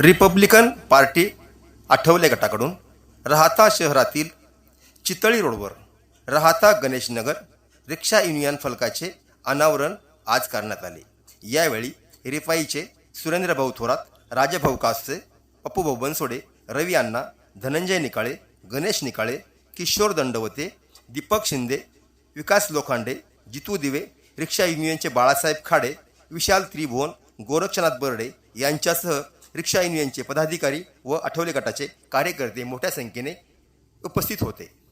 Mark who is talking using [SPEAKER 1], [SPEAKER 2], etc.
[SPEAKER 1] Republican party Athawale गटाकडून राहता शहरातील चितळी रोडवर राहता गणेशनगर रिक्षा युनियन फलकाचे अनावरण आज करण्यात आले. यावेळी रिपाईचे सुरेंद्रभाऊ थोरात राजभाऊ कासचे पप्पूभाऊ बनसोडे रवी अण्णा धनंजय निकाळे गणेश निकाळे किशोर दंडवते दीपक शिंदे विकास लोखंडे जितू दिवे रिक्षा युनियनचे बाळासाहेब खाडे विशाल त्रिभुवन गोरक्षनाथ बर्डे यांच्यासह रिक्षा युनियनचे पदाधिकारी व आठवले गटाचे कार्यकर्ते मोठ्या संख्येने उपस्थित होते.